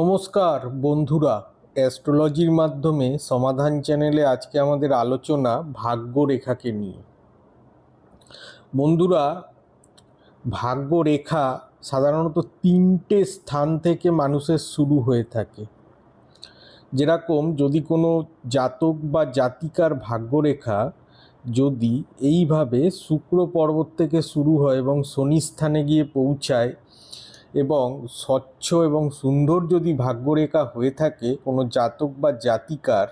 নমস্কার বন্ধুরা। অ্যাস্ট্রোলজির মাধ্যমে সমাধান চ্যানেলে আজকে আমাদের আলোচনা ভাগ্যরেখাকে নিয়ে। বন্ধুরা, ভাগ্যরেখা সাধারণত তিনটে স্থান থেকে মানুষের শুরু হয়ে থাকে। যেরকম যদি কোনো জাতক বা জাতিকার ভাগ্যরেখা যদি এইভাবে শুক্র পর্বত থেকে শুরু হয় এবং শনি স্থানে গিয়ে পৌঁছায় এবং স্বচ্ছ এবং সুন্দর যদি ভাগ্যরেখা হয়ে থাকে কোনো জাতক বা জাতিকার,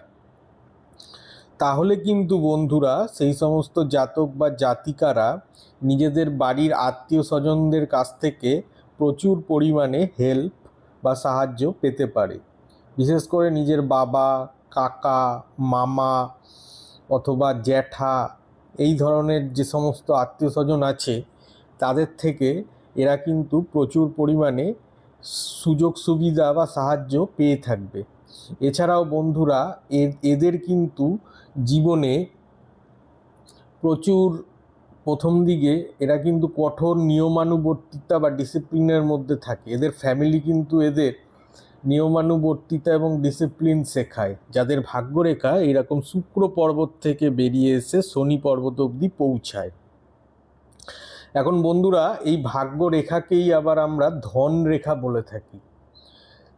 তাহলে কিন্তু বন্ধুরা সেই সমস্ত জাতক বা জাতিকারা নিজেদের বাড়ির আত্মীয় স্বজনদের কাছ থেকে প্রচুর পরিমাণে হেল্প বা সাহায্য পেতে পারে। বিশেষ করে নিজের বাবা, কাকা, মামা অথবা জ্যাঠা, এই ধরনের যে সমস্ত আত্মীয় স্বজন আছে, তাদের থেকে এরা কিন্তু প্রচুর পরিমাণে সুযোগ সুবিধা বা সাহায্য পেয়ে থাকবে। এছাড়াও বন্ধুরা এদের কিন্তু জীবনে প্রচুর প্রথম দিকে এরা কিন্তু কঠোর নিয়মানুবর্তিতা বা ডিসিপ্লিনের মধ্যে থাকে। এদের ফ্যামিলি কিন্তু এদের নিয়মানুবর্তিতা এবং ডিসিপ্লিন শেখায়। যাদের ভাগ্যরেখা এরকম শুক্র পর্বত থেকে বেরিয়ে এসে শনি পর্বত অবধি পৌঁছায়। এখন বন্ধুরা, এই ভাগ্য রেখাকেই আবার আমরা ধন রেখা বলে থাকি।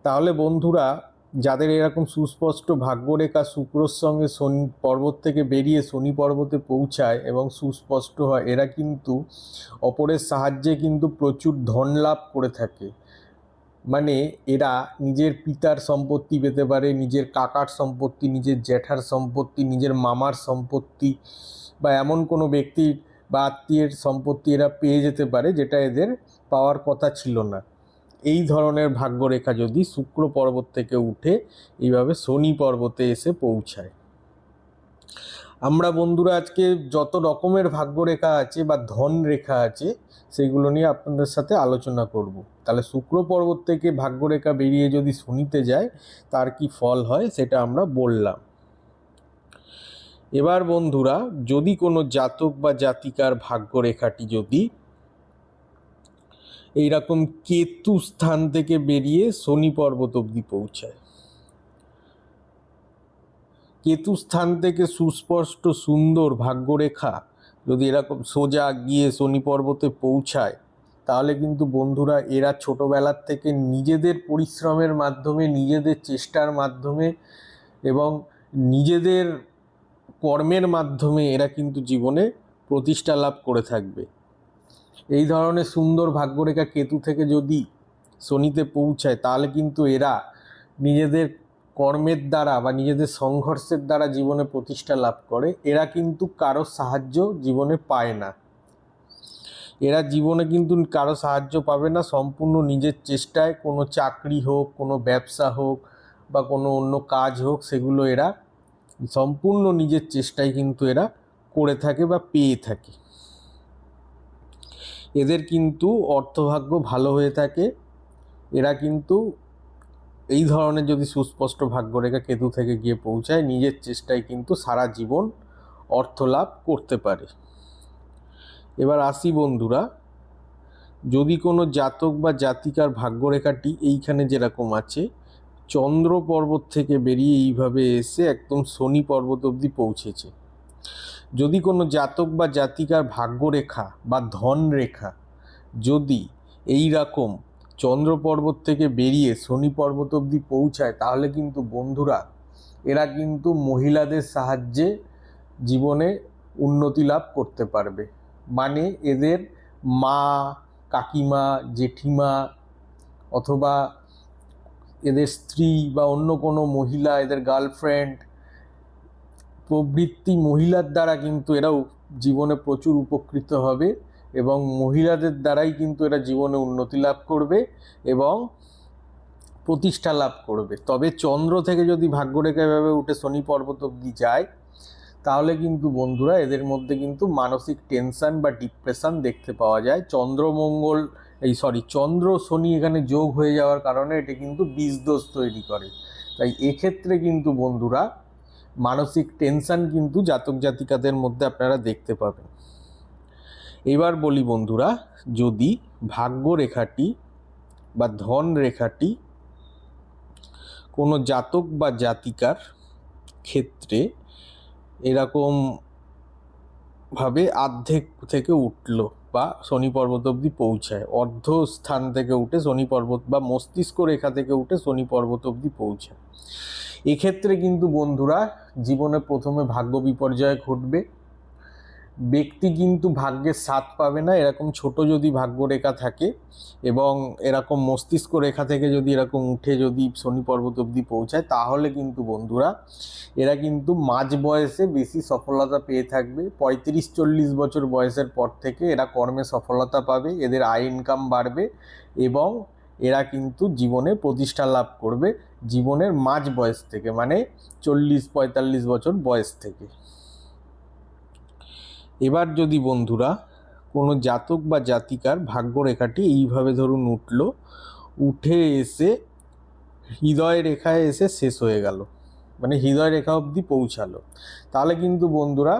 তাহলে বন্ধুরা, যাদের এরকম সুস্পষ্ট ভাগ্যরেখা শুক্রর সঙ্গে শনি পর্বত থেকে বেরিয়ে শনি পর্বতে পৌঁছায় এবং সুস্পষ্ট হয়, এরা কিন্তু অপরের সাহায্যে কিন্তু প্রচুর ধন লাভ করে থাকে। মানে এরা নিজের পিতার সম্পত্তি পেতে পারে, নিজের কাকার সম্পত্তি, নিজের জ্যাঠার সম্পত্তি, নিজের মামার সম্পত্তি বা এমন কোনো ব্যক্তির বা আত্মীয়ের সম্পত্তি এরা পেয়ে যেতে পারে, যেটা এদের পাওয়ার কথা ছিল না। এই ধরনের ভাগ্যরেখা যদি শুক্র পর্বত থেকে উঠে এইভাবে শনি পর্বতে এসে পৌঁছায়। আমরা বন্ধুরা, আজকে যত রকমের ভাগ্যরেখা আছে বা ধন রেখা আছে, সেগুলো নিয়ে আপনাদের সাথে আলোচনা করব। তাহলে শুক্র পর্বত থেকে ভাগ্যরেখা বেরিয়ে যদি শনিতে যায়, তার কি ফল হয়, সেটা আমরা বললাম। এবার বন্ধুরা, যদি কোনো জাতক বা জাতিকার ভাগ্যরেখাটি যদি এইরকম কেতু স্থান থেকে বেরিয়ে শনি পর্বত অবধি পৌঁছায়, কেতু স্থান থেকে সুস্পষ্ট সুন্দর ভাগ্যরেখা যদি এরকম সোজা গিয়ে শনি পর্বতে পৌঁছায়, তাহলে কিন্তু বন্ধুরা এরা ছোটোবেলার থেকে নিজেদের পরিশ্রমের মাধ্যমে, নিজেদের চেষ্টার মাধ্যমে এবং নিজেদের কর্মের মাধ্যমে এরা কিন্তু জীবনে প্রতিষ্ঠা লাভ করে থাকবে। এই ধরনের সুন্দর ভাগ্যরেখা কেতু থেকে যদি শনিতে পৌঁছায়, তাহলে কিন্তু এরা নিজেদের কর্মের দ্বারা বা নিজেদের সংঘর্ষের দ্বারা জীবনে প্রতিষ্ঠা লাভ করে। এরা কিন্তু কারও সাহায্য জীবনে পায় না। এরা জীবনে কিন্তু কারও সাহায্য পাবে না। সম্পূর্ণ নিজের চেষ্টায় কোনো চাকরি হোক, কোনো ব্যবসা হোক বা কোনো অন্য কাজ হোক, সেগুলো এরা সম্পূর্ণ নিজের চেষ্টায় কিন্তু এরা করে থাকে বা পেয়ে থাকে। এদের কিন্তু অর্থভাগ্য ভালো হয়ে থাকে। এরা কিন্তু এই ধরনের যদি সুস্পষ্ট ভাগ্যরেখা কেতু থেকে গিয়ে পৌঁছায়, নিজের চেষ্টায় কিন্তু সারা জীবন অর্থ লাভ করতে পারে। এবার আসি বন্ধুরা, যদি কোনো জাতক বা জাতিকার ভাগ্যরেখাটি এইখানে যেরকম আছে চন্দ্র পর্বত থেকে বেরিয়ে এইভাবে এসে একদম শনি পর্বত অবধি পৌঁছেছে। যদি কোনো জাতক বা জাতিকার ভাগ্যরেখা বা ধন রেখা যদি এই রকম চন্দ্র পর্বত থেকে বেরিয়ে শনি পর্বত অবধি পৌঁছায়, তাহলে কিন্তু বন্ধুরা এরা কিন্তু মহিলাদের সাহায্যে জীবনে উন্নতি লাভ করতে পারবে। মানে এদের মা, কাকিমা, জেঠিমা অথবা এদের স্ত্রী বা অন্য কোনো মহিলা, এদের গার্লফ্রেন্ড প্রবৃত্তি মহিলার দ্বারা কিন্তু এরাও জীবনে প্রচুর উপকৃত হবে এবং মহিলাদের দ্বারাই কিন্তু এরা জীবনে উন্নতি লাভ করবে এবং প্রতিষ্ঠা লাভ করবে। তবে চন্দ্র থেকে যদি ভাগ্যরেখা এভাবে উঠে শনি পর্বত অব্দি যায়, তাহলে কিন্তু বন্ধুরা এদের মধ্যে কিন্তু মানসিক টেনশন বা ডিপ্রেশন দেখতে পাওয়া যায়। চন্দ্রমঙ্গল এই সরি চন্দ্র শনি এখানে যোগ হয়ে যাওয়ার কারণে এটি কিন্তু বীজদোষ তৈরি করে। তাই এক্ষেত্রে কিন্তু বন্ধুরা, মানসিক টেনশন কিন্তু জাতক জাতিকাদের মধ্যে আপনারা দেখতে পাবেন। এবার বলি বন্ধুরা, যদি ভাগ্য রেখাটি বা ধন রেখাটি কোনো জাতক বা জাতিকার ক্ষেত্রে এরকম ভাবে আর্ধেক থেকে উঠল বা শনি পর্বত অবধি পৌঁছায়। অর্ধ স্থান থেকে উঠে শনি পর্বত বা মস্তিষ্ক রেখা থেকে উঠে শনি পর্বত অবধি পৌঁছায়। এক্ষেত্রে কিন্তু বন্ধুরা জীবনে প্রথমে ভাগ্য বিপর্যয় ঘটবে। ব্যক্তি কিন্তু ভাগ্যের স্বাদ পাবে না, এরকম ছোট যদি ভাগ্যরেখা থাকে এবং এরকম মস্তিষ্ক রেখা থেকে যদি এরকম উঠে যদি শনি পর্বত অবধি পৌঁছায়, তাহলে কিন্তু বন্ধুরা এরা কিন্তু মাঝ বয়সে বেশি সফলতা পেয়ে থাকবে। পঁয়ত্রিশ, চল্লিশ বছর বয়সের পর থেকে এরা কর্মে সফলতা পাবে, এদের আয় ইনকাম বাড়বে এবং এরা কিন্তু জীবনে প্রতিষ্ঠা লাভ করবে জীবনের মাঝ বয়স থেকে মানে চল্লিশ, পঁয়তাল্লিশ বছর বয়স থেকে। এবার যদি বন্ধুরা কোনো জাতক বা জাতিকার ভাগ্যরেখাটি এইভাবে ধরুন উঠল, উঠে এসে হৃদয় রেখায় এসে শেষ হয়ে গেল মানে হৃদয় রেখা অবধি পৌঁছালো, তাহলে কিন্তু বন্ধুরা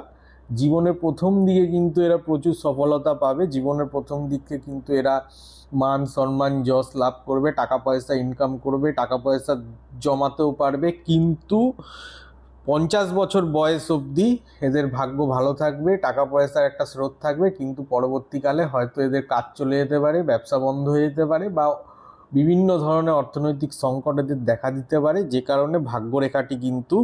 জীবনের প্রথম দিকে কিন্তু এরা প্রচুর সফলতা পাবে, জীবনের প্রথম দিকে কিন্তু এরা মান, সম্মান, যশ লাভ করবে, টাকা পয়সা ইনকাম করবে, টাকা পয়সা জমাতেও পারবে, কিন্তু পঞ্চাশ বছর বয়স অবধি এদের ভাগ্য ভালো থাকবে, টাকা পয়সার একটা স্রোত থাকবে, কিন্তু পরবর্তীকালে হয়তো এদের কাজ চলে যেতে পারে, ব্যবসা বন্ধ হয়ে যেতে পারে বা বিভিন্ন ধরনের অর্থনৈতিক সংকট এদের দেখা দিতে পারে, যে কারণে ভাগ্যরেখাটি কিন্তু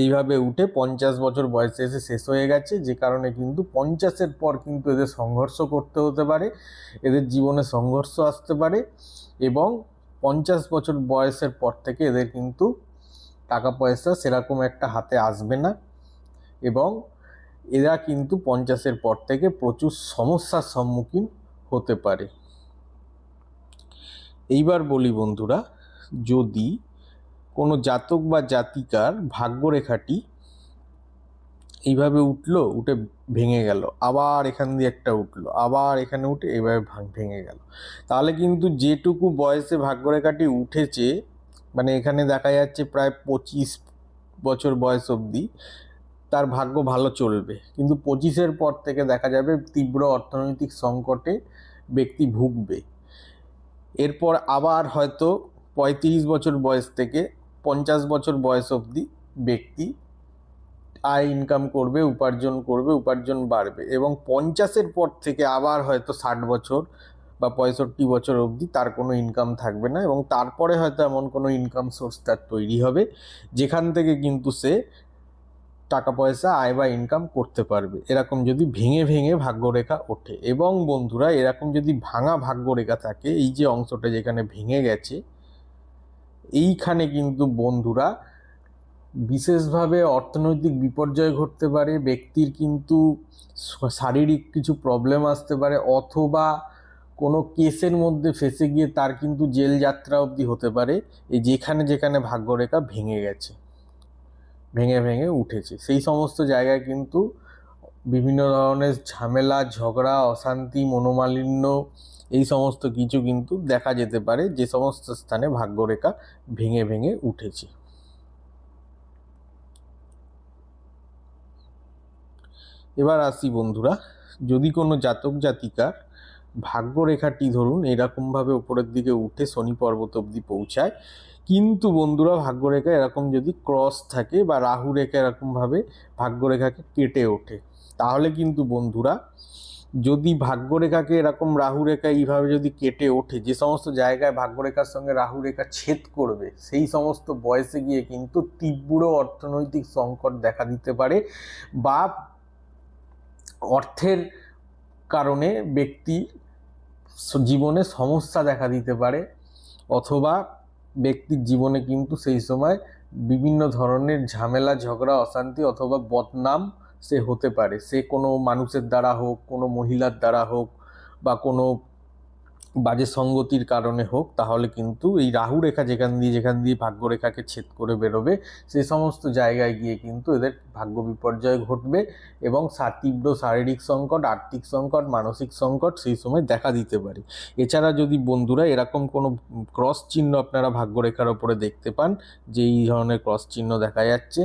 এইভাবে উঠে পঞ্চাশ বছর বয়সে এসে শেষ হয়ে গেছে, যে কারণে কিন্তু পঞ্চাশের পর কিন্তু এদের সংঘর্ষ করতে হতে পারে, এদের জীবনে সংঘর্ষ আসতে পারে এবং পঞ্চাশ বছর বয়সের পর থেকে এদের কিন্তু টাকা পয়সা সেরকম একটা হাতে আসবে না এবং এরা কিন্তু পঞ্চাশের পর থেকে প্রচুর সমস্যার সম্মুখীন হতে পারে। এইবার বলি বন্ধুরা, যদি কোনো জাতক বা জাতিকার ভাগ্যরেখাটি এইভাবে উঠল, উঠে ভেঙে গেল, আবার এখান দিয়ে একটা উঠল, আবার এখানে উঠে এভাবে ভাঙ- ভেঙে গেল, তাহলে কিন্তু যেটুকু বয়সে ভাগ্যরেখাটি উঠেছে মানে এখানে দেখা যাচ্ছে প্রায় পঁচিশ বছর বয়স অবধি তার ভাগ্য ভালো চলবে। কিন্তু পঁচিশের পর থেকে দেখা যাবে তীব্র অর্থনৈতিক সংকটে ব্যক্তি ভুগবে। এরপর আবার হয়তো পঁয়ত্রিশ বছর বয়স থেকে পঞ্চাশ বছর বয়স অবধি ব্যক্তি আয় ইনকাম করবে, উপার্জন করবে, উপার্জন বাড়বে এবং পঞ্চাশের পর থেকে আবার হয়তো ষাট বছর বা পঁয়ষট্টি বছর অবধি তার কোনো ইনকাম থাকবে না এবং তারপরে হয়তো এমন কোনো ইনকাম সোর্স তার তৈরি হবে, যেখান থেকে কিন্তু সে টাকা পয়সা, আয় বা ইনকাম করতে পারবে। এরকম যদি ভেঙে ভেঙে ভাগ্যরেখা ওঠে। এবং বন্ধুরা, এরকম যদি ভাঙা ভাগ্যরেখা থাকে, এই যে অংশটা যেখানে ভেঙে গেছে, এইখানে কিন্তু বন্ধুরা বিশেষভাবে অর্থনৈতিক বিপর্যয় ঘটতে পারে, ব্যক্তির কিন্তু শারীরিক কিছু প্রবলেম আসতে পারে, অথবা কোনো কেসের মধ্যে ফেসে গিয়ে তার কিন্তু জেল যাত্রা অবধি হতে পারে। এই যেখানে যেখানে ভাগ্যরেখা ভেঙে গেছে, ভেঙে ভেঙে উঠেছে। সেই সমস্ত জায়গায় কিন্তু বিভিন্ন ধরনের ঝামেলা, ঝগড়া, অশান্তি, মনোমালিন্য এই সমস্ত কিছু কিন্তু দেখা যেতে পারে। যে সমস্ত স্থানে ভাগ্যরেখা ভেঙে ভেঙে উঠেছে। এবার আসি বন্ধুরা, যদি কোনো জাতক জাতিকার ভাগ্যরেখাটি ধরুন এরকমভাবে উপরের দিকে উঠে শনি পর্বত অবধি পৌঁছায়। কিন্তু বন্ধুরা, ভাগ্যরেখা এরকম যদি ক্রস থাকে বা রাহু রেখা এরকমভাবে ভাগ্যরেখাকে কেটে ওঠে, তাহলে কিন্তু বন্ধুরা, যদি ভাগ্যরেখাকে এরকম রাহু রেখা এইভাবে যদি কেটে ওঠে, যে সমস্ত জায়গায় ভাগ্যরেখার সঙ্গে রাহু রেখা ছেদ করবে, সেই সমস্ত বয়সে গিয়ে কিন্তু তীব্র অর্থনৈতিক সংকট দেখা দিতে পারে বা অর্থের কারণে ব্যক্তি জীবনে সমস্যা দেখা দিতে পারে, অথবা ব্যক্তির জীবনে কিন্তু সেই সময় বিভিন্ন ধরনের ঝামেলা, ঝগড়া, অশান্তি অথবা বদনাম সে হতে পারে। সে কোনো মানুষের দ্বারা হোক, কোনো মহিলার দ্বারা হোক বা কোনো বাজে সঙ্গতির কারণে হোক, তাহলে কিন্তু এই রাহু রেখা যেখান দিয়ে যেখান দিয়ে ভাগ্যরেখাকে ছেদ করে বেরোবে সেই সমস্ত জায়গায় গিয়ে কিন্তু এদের ভাগ্য বিপর্যয় ঘটবে এবং তীব্র শারীরিক সংকট, আর্থিক সংকট, মানসিক সংকট সেই সময় দেখা দিতে পারে। এছাড়া যদি বন্ধুরা এরকম কোনো ক্রস চিহ্ন আপনারা ভাগ্যরেখার ওপরে দেখতে পান, যে এই ধরনের ক্রস চিহ্ন দেখা যাচ্ছে,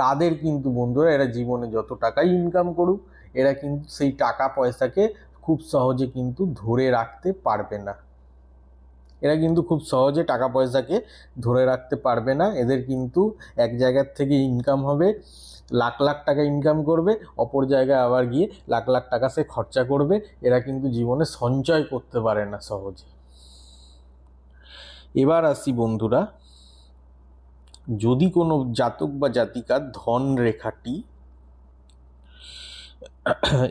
তাদের কিন্তু বন্ধুরা এরা জীবনে যত টাকাই ইনকাম করুক, এরা কিন্তু সেই টাকা পয়সাকে খুব সহজে কিন্তু ধরে রাখতে পারবে না। এরা কিন্তু খুব সহজে টাকা পয়সাকে ধরে রাখতে পারবে না। এদের কিন্তু এক জায়গার থেকে ইনকাম হবে, লাখ লাখ টাকা ইনকাম করবে, অপর জায়গায় আবার গিয়ে লাখ লাখ টাকা সে খরচা করবে। এরা কিন্তু জীবনে সঞ্চয় করতে পারে না সহজে। এবার আসি বন্ধুরা, যদি কোনো জাতক বা জাতিকার ধন রেখাটি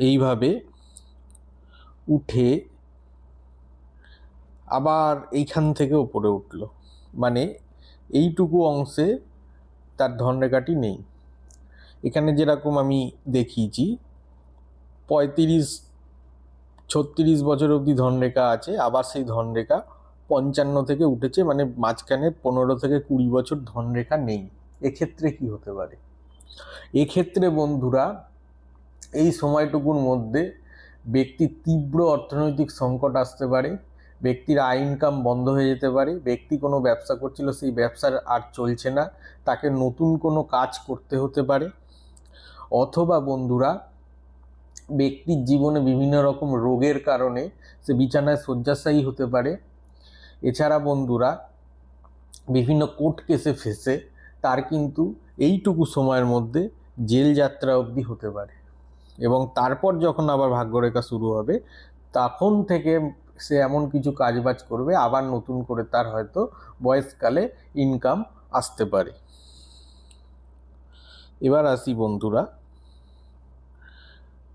এইভাবে উঠে আবার এইখান থেকে উপরে উঠল। মানে এইটুকু অংশে তার ধনরেখাটি নেই। এখানে যেরকম আমি দেখিয়েছি, পঁয়ত্রিশ, ছত্রিশ বছর অবধি ধনরেখা আছে, আবার সেই ধনরেখা পঞ্চান্ন থেকে উঠেছে মানে মাঝখানে পনেরো থেকে কুড়ি বছর ধনরেখা নেই। এক্ষেত্রে কি হতে পারে? এক্ষেত্রে বন্ধুরা, এই সময়টুকুর মধ্যে ব্যক্তির তীব্র অর্থনৈতিক সংকট আসতে পারে, ব্যক্তির আয় ইনকাম বন্ধ হয়ে যেতে পারে, ব্যক্তি কোনো ব্যবসা করছিল, সেই ব্যবসার আর চলছে না, তাকে নতুন কোনো কাজ করতে হতে পারে। অথবা বন্ধুরা, ব্যক্তির জীবনে বিভিন্ন রকম রোগের কারণে সে বিছানায় শয্যাশায়ী হতে পারে। এছাড়া বন্ধুরা, বিভিন্ন কোর্ট কেসে ফেসে, তার কিন্তু এইটুকু সময়ের মধ্যে জেল যাত্রা অবধি হতে পারে। এবং তারপর যখন আবার ভাগ্যরেখা শুরু হবে, তখন থেকে সে এমন কিছু কাজবাজ করবে, আবার নতুন করে তার হয়তো বয়সকালে ইনকাম আসতে পারে। এবার আসি বন্ধুরা,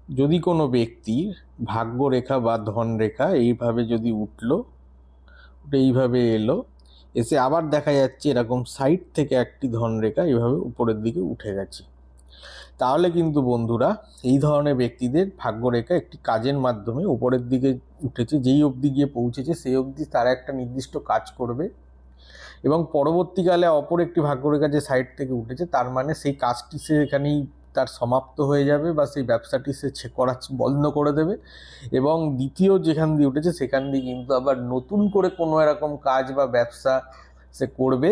যদি কোনো ব্যক্তির ভাগ্যরেখা বা ধনরেখা এইভাবে যদি উঠল, উঠে এইভাবে এলো, এসে আবার দেখা যাচ্ছে এরকম সাইড থেকে একটি ধনরেখা এইভাবে উপরের দিকে উঠে গেছে। তাহলে কিন্তু বন্ধুরা এই ধরনের ব্যক্তিদের ভাগ্যরেখা একটি কাজের মাধ্যমে উপরের দিকে উঠেছে, যেই অবধি গিয়ে পৌঁছেছে সেই অবধি তারা একটা নির্দিষ্ট কাজ করবে। এবং পরবর্তীকালে অপর একটি ভাগ্যরেখা যে সাইড থেকে উঠেছে, তার মানে সেই কাজটি সে এখানেই তার সমাপ্ত হয়ে যাবে বা সেই ব্যবসাটি সে করা বন্ধ করে দেবে। এবং দ্বিতীয় যেখান দিয়ে উঠেছে, সেখান দিয়ে কিন্তু আবার নতুন করে কোনো এরকম কাজ বা ব্যবসা সে করবে,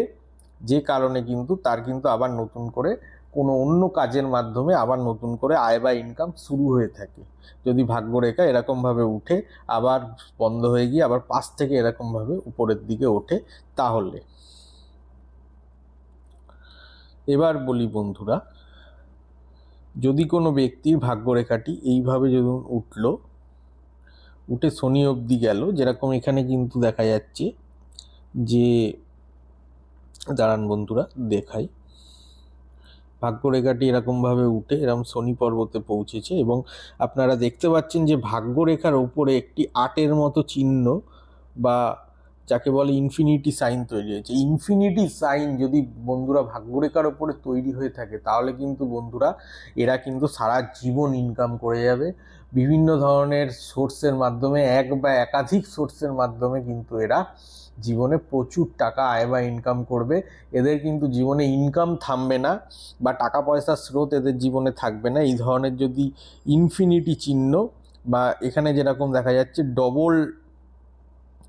যে কারণে কিন্তু তার কিন্তু আবার নতুন করে কোনো অন্য কাজের মাধ্যমে আবার নতুন করে আয় বা ইনকাম শুরু হয়ে থাকে। যদি ভাগ্যরেখা এরকমভাবে উঠে, আবার বন্ধ হয়ে গিয়ে আবার পাশ থেকে এরকমভাবে উপরের দিকে ওঠে, তাহলে। এবার বলি বন্ধুরা, যদি কোনো ব্যক্তির ভাগ্যরেখাটি এইভাবে যদি উঠল, উঠে শনি অবধি গেল, যেরকম এখানে কিন্তু দেখা যাচ্ছে যে, দাঁড়ান বন্ধুরা, দেখাই। ভাগ্যরেখাটি এরকমভাবে উঠে এরকম শনি পর্বতে পৌঁছেছে এবং আপনারা দেখতে পাচ্ছেন যে ভাগ্যরেখার ওপরে একটি আটের মতো চিহ্ন বা যাকে বলে ইনফিনিটি সাইন তৈরি হয়েছে। ইনফিনিটি সাইন যদি বন্ধুরা ভাগ্যরেখার ওপরে তৈরি হয়ে থাকে, তাহলে কিন্তু বন্ধুরা এরা কিন্তু সারা জীবন ইনকাম করে যাবে। বিভিন্ন ধরনের সোর্সের মাধ্যমে, এক বা একাধিক সোর্সের মাধ্যমে কিন্তু এরা জীবনে প্রচুর টাকা আয় বা ইনকাম করবে। এদের কিন্তু জীবনে ইনকাম থামবে না বা টাকা পয়সার স্রোত এদের জীবনে থাকবে না। এই ধরনের যদি ইনফিনিটি চিহ্ন বা এখানে যেরকম দেখা যাচ্ছে ডবল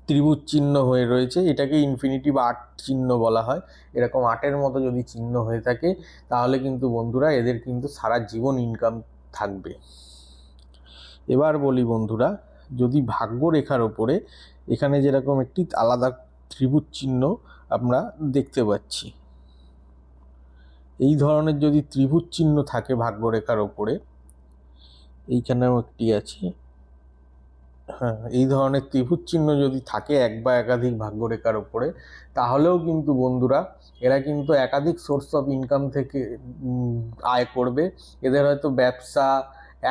ত্রিভুজ চিহ্ন হয়ে রয়েছে, এটাকে ইনফিনিটি বা আট চিহ্ন বলা হয়। এরকম আটের মতো যদি চিহ্ন হয়ে থাকে, তাহলে কিন্তু বন্ধুরা এদের কিন্তু সারা জীবন ইনকাম থাকবে। এবার বলি বন্ধুরা, যদি ভাগ্য রেখার ওপরে এখানে যেরকম একটি আলাদা ত্রিভুজ চিহ্ন আমরা দেখতে পাচ্ছি। এই ধরনের যদি ত্রিভুজ চিহ্ন থাকে ভাগ্যরেখার ওপরে, এইখানেও একটি আছে। হ্যাঁ এই ধরনের ত্রিভুজ চিহ্ন যদি থাকে এক বা একাধিক ভাগ্যরেখার ওপরে, তাহলেও কিন্তু বন্ধুরা এরা কিন্তু একাধিক সোর্স অফ ইনকাম থেকে আয় করবে। এদের হয়তো ব্যবসা,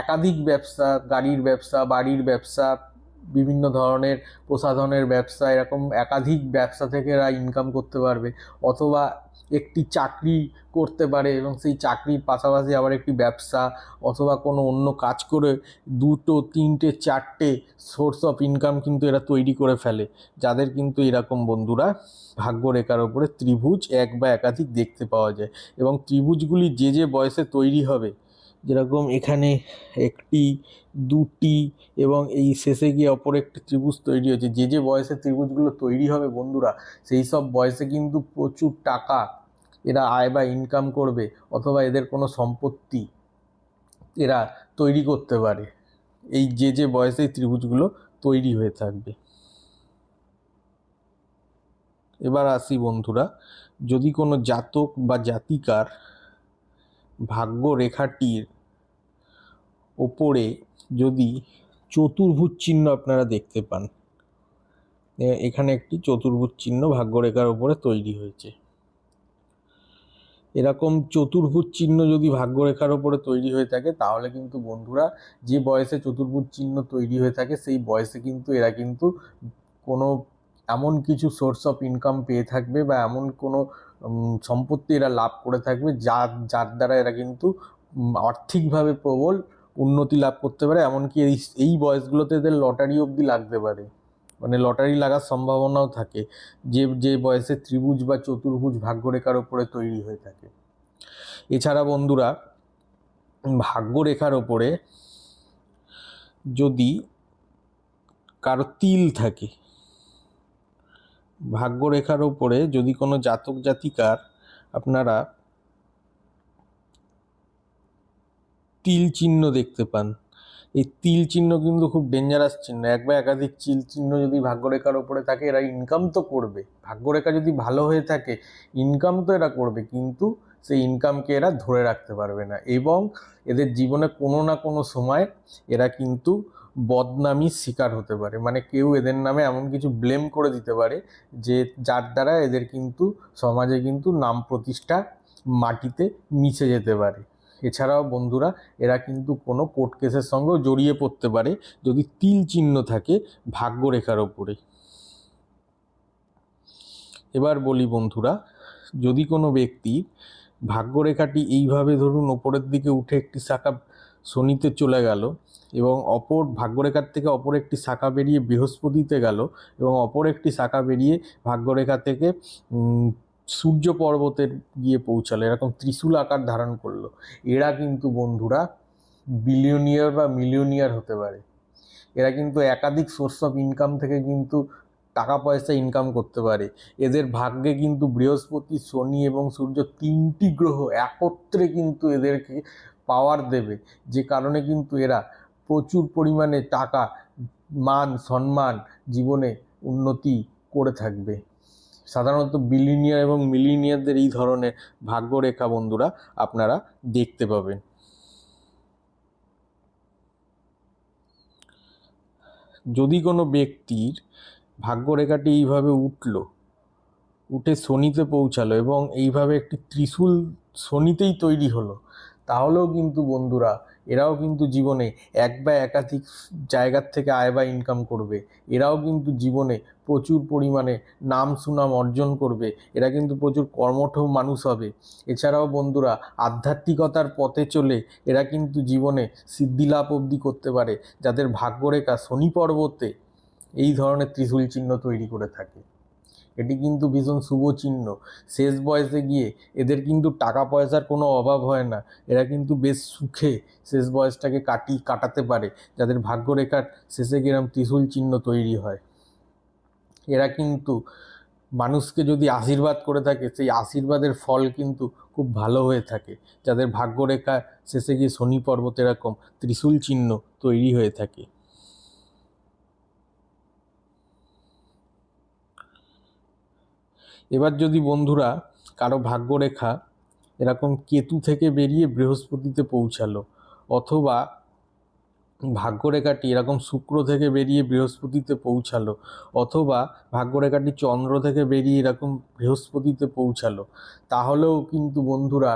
একাধিক ব্যবসা, গাড়ির ব্যবসা, বাড়ির ব্যবসা বিভিন্ন ধরনের প্রসাধনের ব্যবসা, এরকম একাধিক ব্যবসা থেকে এরা ইনকাম করতে পারবে অথবা একটি চাকরি করতে পারে এবং সেই চাকরির পাশাপাশি আবার একটি ব্যবসা অথবা কোনো অন্য কাজ করে দুটো, তিনটে, চারটে সোর্স অফ ইনকাম কিন্তু এরা তৈরি করে ফেলে। যাদের কিন্তু এরকম বন্ধুরা ভাগ্যরেখার ওপরে ত্রিভুজ এক বা একাধিক দেখতে পাওয়া যায় এবং ত্রিভুজগুলি যে যে বয়সে তৈরি হবে যেরকম এখানে একটি, দুটি এবং এই শেষে গিয়ে অপর একটি ত্রিভুজ তৈরি হয়েছে। যে যে বয়সে ত্রিভুজগুলো তৈরি হবে বন্ধুরা, সেই সব বয়সে কিন্তু প্রচুর টাকা এরা আয় বা ইনকাম করবে অথবা এদের কোনো সম্পত্তি এরা তৈরি করতে পারে। এই যে যে বয়সে ত্রিভুজগুলো তৈরি হয়ে থাকবে। এবার আসি বন্ধুরা, যদি কোনো জাতক বা জাতিকার ভাগ্য রেখাটির ওপরে যদি চতুর্ভুজ চিহ্ন আপনারা দেখতে পান এখানে একটি চতুর্ভুজ চিহ্ন ভাগ্যরেখার ওপরে তৈরি হয়েছে। এরকম চতুর্ভুজ চিহ্ন যদি ভাগ্যরেখার ওপরে তৈরি হয়ে থাকে, তাহলে কিন্তু বন্ধুরা যে বয়সে চতুর্ভুজ চিহ্ন তৈরি হয়ে থাকে, সেই বয়সে কিন্তু এরা কিন্তু কোনো এমন কিছু সোর্স অফ ইনকাম পেয়ে থাকবে বা এমন কোনো সম্পত্তি এরা লাভ করে থাকবে, যার যার দ্বারা এরা কিন্তু আর্থিকভাবে প্রবল উন্নতি লাভ করতে পারে, এমনকি এই এই বয়সগুলোতে এদের লটারি অবধি লাগতে পারে। মানে লটারি লাগার সম্ভাবনাও থাকে, যে যে বয়সে ত্রিভুজ বা চতুর্ভুজ ভাগ্যরেখার ওপরে তৈরি হয়ে থাকে। এছাড়া বন্ধুরা, ভাগ্যরেখার ওপরে যদি কারও তিল থাকে, ভাগ্যরেখার ওপরে যদি কোনো জাতক জাতিকার আপনারা তিল চিহ্ন দেখতে পান। এই তিল চিহ্ন কিন্তু খুব ডেঞ্জারাস চিহ্ন। এক বা একাধিক চিল চিহ্ন যদি ভাগ্যরেখার ওপরে থাকে, এরা ইনকাম তো করবে। ভাগ্যরেখা যদি ভালো হয়ে থাকে ইনকাম তো এরা করবে, কিন্তু সেই ইনকামকে এরা ধরে রাখতে পারবে না। এবং এদের জীবনে কোনো না কোনো সময় এরা কিন্তু বদনামির শিকার হতে পারে। মানে কেউ এদের নামে এমন কিছু ব্লেম করে দিতে পারে, যে যার দ্বারা এদের কিন্তু সমাজে কিন্তু নাম প্রতিষ্ঠা মাটিতে মিশে যেতে পারে। এছাড়াও বন্ধুরা, এরা কিন্তু কোনো কোর্ট কেসের সঙ্গেও জড়িয়ে পড়তে পারে যদি তিল চিহ্ন থাকে ভাগ্যরেখার ওপরে। এবার বলি বন্ধুরা, যদি কোনো ব্যক্তির ভাগ্যরেখাটি এইভাবে ধরুন ওপরের দিকে উঠে একটি শাখা শনিতে চলে গেল এবং অপর ভাগ্যরেখার থেকে অপর একটি শাখা বেরিয়ে বৃহস্পতিতে গেল এবং অপর একটি শাখা বেরিয়ে ভাগ্যরেখা থেকে সূর্য পর্বতের গিয়ে পৌঁছালো, এরকম ত্রিশূল আকার ধারণ করল। এরা কিন্তু বন্ধুরা বিলিয়নিয়ার বা মিলিয়নিয়ার হতে পারে। এরা কিন্তু একাধিক সোর্স অফ ইনকাম থেকে কিন্তু টাকা পয়সা ইনকাম করতে পারে। এদের ভাগ্যে কিন্তু বৃহস্পতি, শনি এবং সূর্য তিনটি গ্রহ একত্রে কিন্তু এদেরকে পাওয়ার দেবে। যে কারণে কিন্তু এরা প্রচুর পরিমাণে টাকা, মান, সম্মান, জীবনে উন্নতি করে থাকবে। সাধারণত বিলিনিয়ার এবং মিলিনিয়ারদের এই ধরনের ভাগ্যরেখা বন্ধুরা আপনারা দেখতে পাবেন। যদি কোনো ব্যক্তির ভাগ্যরেখাটি এইভাবে উঠল, উঠে শনিতে পৌঁছালো এবং এইভাবে একটি ত্রিশূল শনিতেই তৈরি হলো, তাহলেও কিন্তু বন্ধুরা এরাও কিন্তু জীবনে এক বা একাধিক জায়গার থেকে আয় বা ইনকাম করবে। এরাও কিন্তু জীবনে প্রচুর পরিমাণে নাম সুনাম অর্জন করবে। এরা কিন্তু প্রচুর কর্মঠ মানুষ হবে। এছাড়াও বন্ধুরা, আধ্যাত্মিকতার পথে চলে এরা কিন্তু জীবনে সিদ্ধিলাভ অবধি করতে পারে। যাদের ভাগ্যরেখা শনি পর্বতে এই ধরনের ত্রিশূল চিহ্ন তৈরি করে থাকে। এটি কিন্তু ভীষণ শুভ চিহ্ন। শেষ বয়সে গিয়ে এদের কিন্তু টাকা পয়সার কোনো অভাব হয় না। এরা কিন্তু বেশ সুখে শেষ বয়সটাকে কাটি, কাটাতে পারে। যাদের ভাগ্যরেখার শেষে এরম ত্রিশূল চিহ্ন তৈরি হয়। এরা কিন্তু মানুষকে যদি আশীর্বাদ করে থাকে, সেই আশীর্বাদের ফল কিন্তু খুব ভালো হয়ে থাকে। যাদের ভাগ্যরেখা শেষে গিয়ে শনি পর্বত এরকম ত্রিশূল চিহ্ন তৈরি হয়ে থাকে। এবার যদি বন্ধুরা কারও ভাগ্যরেখা এরকম কেতু থেকে বেরিয়ে বৃহস্পতিতে পৌঁছালো অথবা ভাগ্যরেখাটি এরকম শুক্র থেকে বেরিয়ে বৃহস্পতিতে পৌঁছালো অথবা ভাগ্যরেখাটি চন্দ্র থেকে বেরিয়ে এরকম বৃহস্পতিতে পৌঁছালো, তাহলেও কিন্তু বন্ধুরা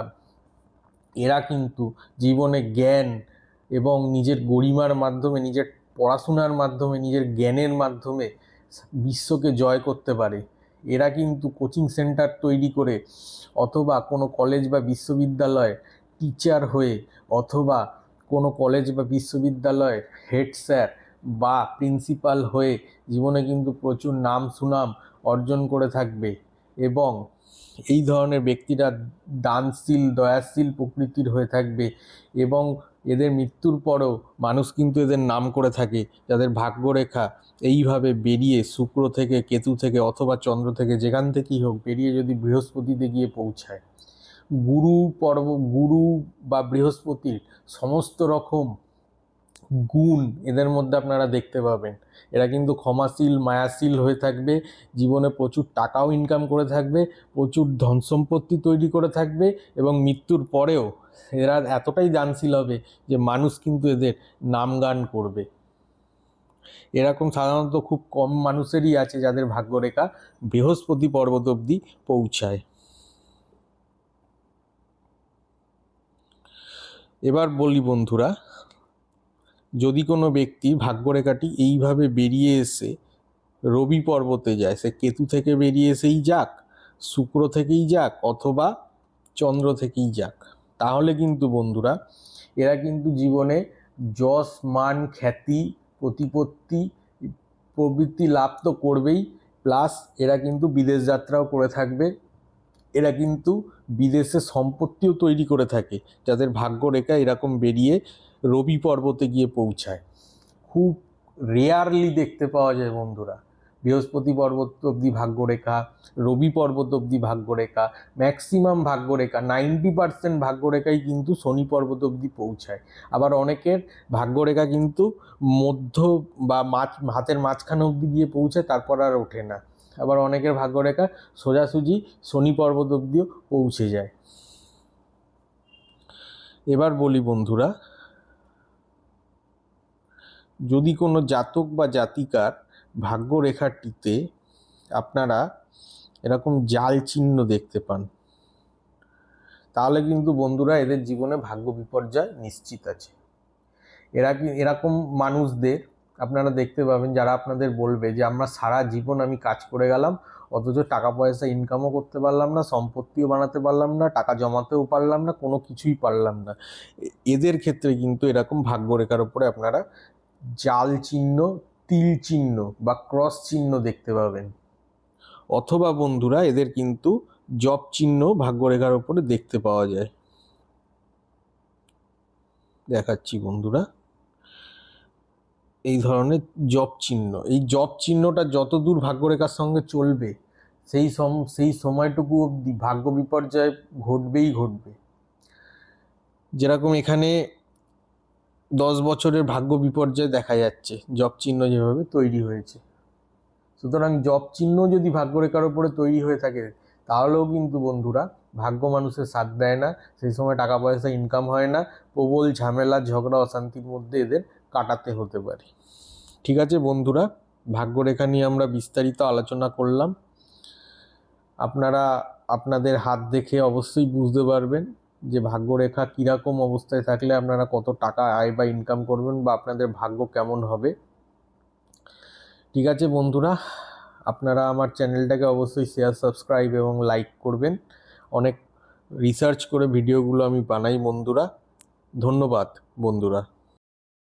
এরা কিন্তু জীবনে জ্ঞান এবং নিজের গরিমার মাধ্যমে, নিজের পড়াশোনার মাধ্যমে, নিজের জ্ঞানের মাধ্যমে বিশ্বকে জয় করতে পারে। এরা কিন্তু কোচিং সেন্টার তৈরি করে অথবা কোনো কলেজ বা বিশ্ববিদ্যালয়ে টিচার হয়ে অথবা কোনো কলেজ বা বিশ্ববিদ্যালয়ের হেড স্যার বা প্রিন্সিপাল হয়ে জীবনে কিন্তু প্রচুর নাম সুনাম অর্জন করে থাকবে এবং এই ধরনের ব্যক্তিরা দানশীল, দয়াশীল প্রকৃতির হয়ে থাকবে এবং এদের মৃত্যুর পরও মানুষ কিন্তু এদের নাম করে থাকে, যাদের ভাগ্যরেখা এইভাবে বেরিয়ে শুক্র থেকে কেতু থেকে অথবা চন্দ্র থেকে যেখান থেকেই হোক বেরিয়ে যদি বৃহস্পতিতে গিয়ে পৌঁছায়। গুরু পর্ব, গুরু বা বৃহস্পতির সমস্ত রকম গুণ এদের মধ্যে আপনারা দেখতে পাবেন। এরা কিন্তু ক্ষমাশীল, মায়াশীল হয়ে থাকবে, জীবনে প্রচুর টাকাও ইনকাম করে থাকবে, প্রচুর ধন সম্পত্তি তৈরি করে থাকবে এবং মৃত্যুর পরেও এরা এতটাই দানশীল হবে যে মানুষ কিন্তু এদের নাম গান করবে। এরকম সাধারণত খুব কম মানুষেরই আছে যাদের ভাগ্যরেখা বৃহস্পতি পর্বত অবধি পৌঁছায়। এবার বলি বন্ধুরা যদি কোনো ব্যক্তি ভাগ্যরেখাটি এইভাবে বেরিয়ে এসে রবি পর্বতে যায়, সে কেতু থেকে বেরিয়ে এসেই যাক, শুক্র থেকেই যাক অথবা চন্দ্র থেকেই যাক, তাহলে কিন্তু বন্ধুরা এরা কিন্তু জীবনে যশ, মান, খ্যাতি, প্রতিপত্তি, প্রবৃত্তি লাভ তো করবেই, প্লাস এরা কিন্তু বিদেশ যাত্রাও করে থাকবে, এরা কিন্তু বিদেশে সম্পত্তিও তৈরি করে থাকে, যাদের ভাগ্যরেখা এরকম বেরিয়ে রবি পর্বতে গিয়ে পৌঁছায়। খুব রেয়ারলি দেখতে পাওয়া যায় বন্ধুরা। বৃহস্পতি পর্বত অবধি ভাগ্যরেখা, রবি পর্বত অবধি ভাগ্যরেখা ম্যাক্সিমাম ভাগ্যরেখা নাইনটি পার্সেন্ট ভাগ্যরেখাই কিন্তু শনি পর্বত অবধি পৌঁছায়। আবার অনেকের ভাগ্যরেখা কিন্তু মধ্য বা মাঝ হাতের মাঝখানে অবধি গিয়ে পৌঁছায়, তারপর আর ওঠে না। আবার অনেকের ভাগ্যরেখা সোজাসুজি শনি পর্বত অবধিও পৌঁছে যায়। এবার বলি বন্ধুরা যদি কোনো জাতক বা জাতিকার ভাগ্যরেখাটিতে আপনারা এরকম জাল চিহ্ন দেখতে পান, তাহলে কিন্তু বন্ধুরা এদের জীবনে ভাগ্য বিপর্যয় নিশ্চিত আছে। এরা এরকম মানুষদের আপনারা দেখতে পাবেন যারা আপনাদের বলবে যে, আমরা সারা জীবন আমি কাজ করে গেলাম, অথচ টাকা পয়সা ইনকামও করতে পারলাম না, সম্পত্তিও বানাতে পারলাম না, টাকা জমাতেও পারলাম না, কোনো কিছুই পারলাম না। এদের ক্ষেত্রে কিন্তু এরকম ভাগ্যরেখার উপরে আপনারা জাল চিহ্ন, তিল চিহ্ন বা ক্রস চিহ্ন দেখতে পাবেন। অথবা বন্ধুরা, এদের কিন্তু জব চিহ্ন ভাগ্যরেখার উপরে দেখতে পাওয়া যায়। দেখাচ্ছি বন্ধুরা। এই ধরনের জব চিহ্ন, এই জব চিহ্নটা যত দূর ভাগ্যরেখার সঙ্গে চলবে, সেই সম, সেই সময়টুকু অবধি ভাগ্য বিপর্যয় ঘটবেই ঘটবে। যেরকম এখানে দশ বছরের ভাগ্য বিপর্যয় দেখা যাচ্ছে জব চিহ্ন যেভাবে তৈরি হয়েছে। সুতরাং জব চিহ্ন যদি ভাগ্যরেখার উপরে তৈরি হয়ে থাকে, তাহলেও কিন্তু বন্ধুরা, ভাগ্য মানুষের সাথ দেয় না, সেই সময় টাকা পয়সা ইনকাম হয় না, প্রবল ঝামেলা, ঝগড়া, অশান্তির মধ্যে এদের কাটাতে হতে পারে। ঠিক আছে বন্ধুরা, ভাগ্যরেখা নিয়ে আমরা বিস্তারিত আলোচনা করলাম। আপনারা আপনাদের হাত দেখে অবশ্যই বুঝতে পারবেন। যে ভাগ্যরেখা কীরকম অবস্থায় থাকলে আপনারা কত টাকা আয় বা ইনকাম করবেন বা আপনাদের ভাগ্য কেমন হবে। ঠিক আছে বন্ধুরা, আপনারা আমার চ্যানেলটাকে অবশ্যই শেয়ার সাবস্ক্রাইব এবং লাইক করবেন। অনেক রিসার্চ করে ভিডিওগুলো আমি বানাই বন্ধুরা। ধন্যবাদ বন্ধুরা।